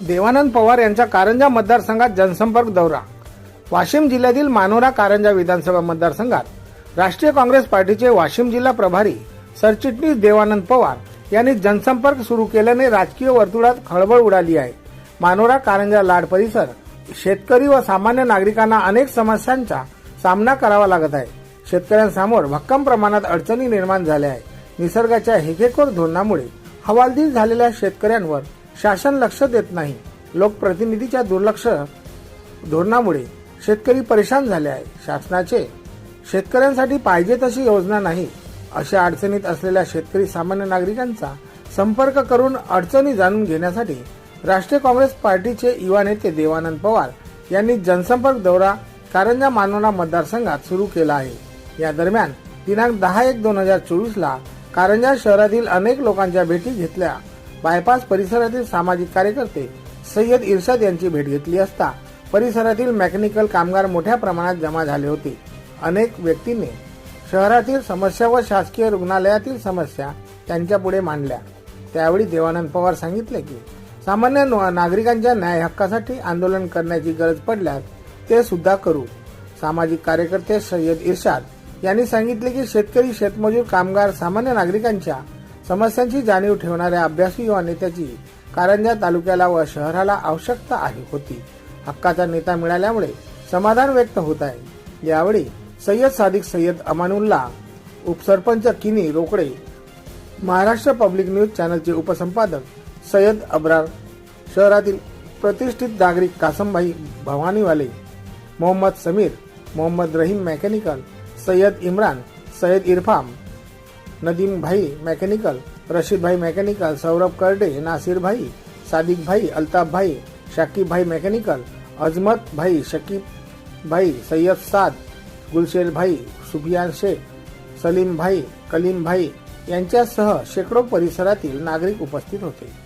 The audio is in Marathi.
देवानंद पवार यांचा कारंजा मतदारसंघात जनसंपर्क दौरा. वाशिम जिल्ह्यातील मानोरा कारंजा विधानसभा मतदारसंघात राष्ट्रीय काँग्रेस पार्टीचे वाशिम जिल्हा प्रभारी सरचिटणीस देवानंद पवार यांनी जनसंपर्क सुरू केल्याने राजकीय वर्तुळात खळबळ उडाली आहे. मानोरा कारंजा लाड परिसर शेतकरी व सामान्य नागरिकांना अनेक समस्यांचा सामना करावा लागत आहे. शेतकऱ्यांसमोर भक्कम प्रमाणात अडचणी निर्माण झाल्या आहेत. निसर्गाच्या हेकेखोर धोरणामुळे हवालदिल झालेल्या शेतकऱ्यांवर शासन लक्ष देत नाही. लोकप्रतिनिधीच्या दुर्लक्ष धोरणामुळे शेतकरी परेशान झाले आहे. शासनाचे शेतकऱ्यांसाठी पाहिजे तशी योजना नाही अशा अडचणीत असलेल्या शेतकरी सामान्य नागरिकांचा संपर्क करून अडचणी जाणून घेण्यासाठी राष्ट्रीय काँग्रेस पार्टीचे युवा नेते देवानंद पवार यांनी जनसंपर्क दौरा कारंजा मानोरा मतदारसंघात सुरू केला आहे. या दरम्यान दिनांक दहा एक दोन हजार चोवीस ला कारंजा शहरातील अनेक लोकांच्या भेटी घेतल्या. बायपास परिसरातील सामाजिक कार्यकर्ते सय्यद इर्शाद यांची भेट घेतली असता परिसरातील मेकॅनिकल कामगार मोठ्या प्रमाणात जमा झाले होते. अनेक व्यक्तींनी शहरातील समस्या व शासकीय रुग्णालयातील समस्या त्यांच्यापुढे मांडल्या. त्यावेळी देवानंद पवार सांगितले की सामान्य नागरिकांच्या न्याय हक्कासाठी आंदोलन करण्याची गरज पडल्यास ते सुद्धा करू. सामाजिक कार्यकर्ते सय्यद इर्शाद यांनी सांगितले की शेतकरी शेतमजूर कामगार सामान्य नागरिकांच्या समस्यांची जाणीव ठेवणाऱ्या अभ्यासू युवा नेत्याची कारंजा तालुक्याला व शहराला आवश्यकता आहे होती. हक्काचा नेता मिळाल्यामुळे समाधान व्यक्त होत आहे. यावेळी सय्यद सादिक सय्यद अमानुल्ला उपसरपंच किनी रोकडे महाराष्ट्र पब्लिक न्यूज चॅनलचे उपसंपादक सय्यद अब्रार शहरातील प्रतिष्ठित नागरिक कासमभाई भवानीवाले मोहम्मद समीर मोहम्मद रहीम मेकॅनिकल सय्यद इम्रान सय्यद इरफाम नदीम भाई मेकॅनिकल रशीद भाई मेकॅनिकल सौरभ करडे नासिर भाई सादिक भाई अल्ताफ भाई शाकिब भाई मेकॅनिकल अजमत भाई शकीब भाई सय्यद साद गुलशेर भाई सुफियान शेख सलीम भाई कलीम भाई यांच्यासह शेकडो परिसरातील नागरिक उपस्थित होते.